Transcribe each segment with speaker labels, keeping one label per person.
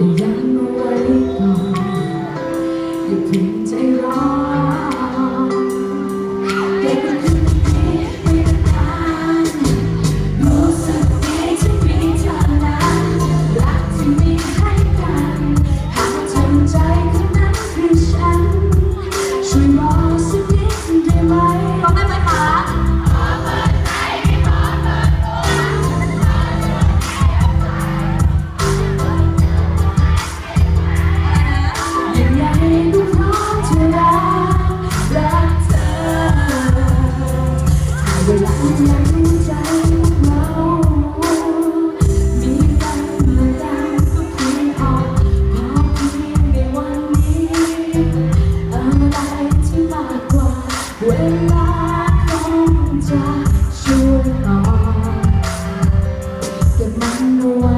Speaker 1: 你让我 อะไรที่มากกว่าเวลาขงจะช่วยบอกเก็บมันไว้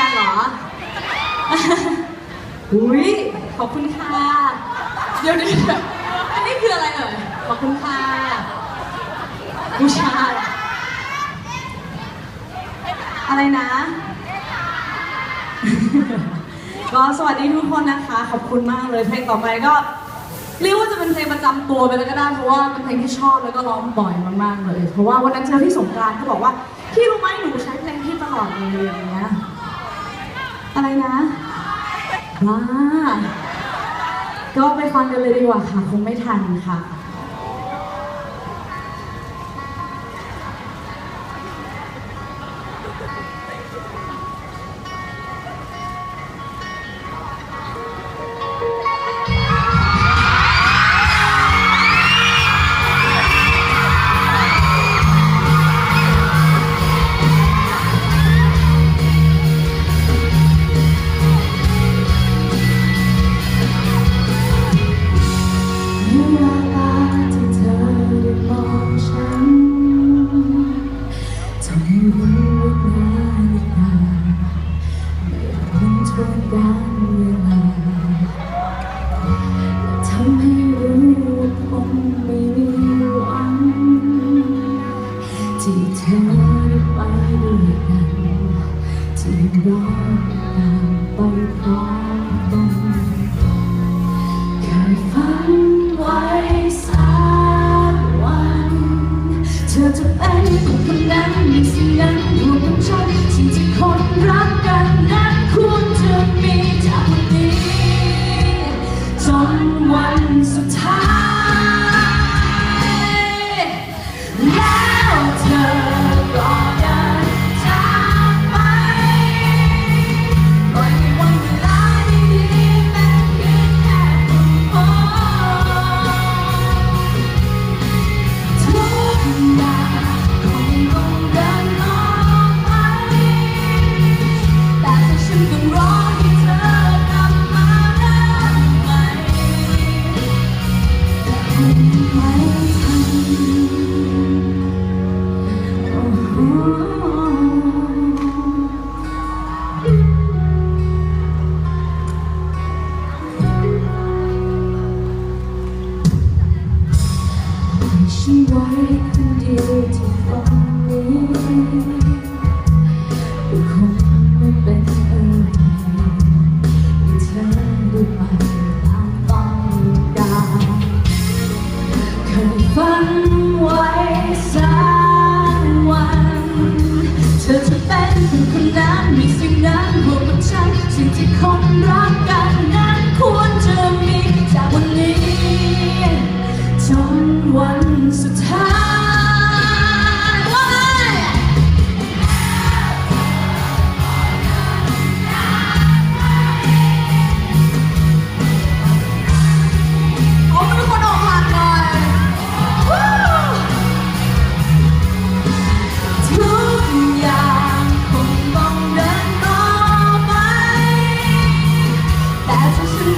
Speaker 1: กันเหรอ อุ้ยขอบคุณค่ะ เดี๋ยวนี้อันนี้คืออะไรเอ่ย ขอบคุณค่ะบูชาอะไรนะ ก็สวัสดีทุกคนนะคะ ขอบคุณมากเลยเพลงต่อไปก็เรียกว่าจะเป็นเพลงประจำตัวไปแล้วก็ได้เพราะว่าเป็นเพลงที่ชอบแล้วก็ร้องบ่อยมากๆเลย เพราะว่าวันนั้นเจอที่สงการเขาบอกว่าพี่รู้ไหมหนูใช้เพลงพี่ตลอดเลยอย่างเงี้ย อะไรนะว้าก็ไปฟังกันเลยดีกว่าค่ะ คงไม่ทันค่ะ ที่คนรักกัน Thank you.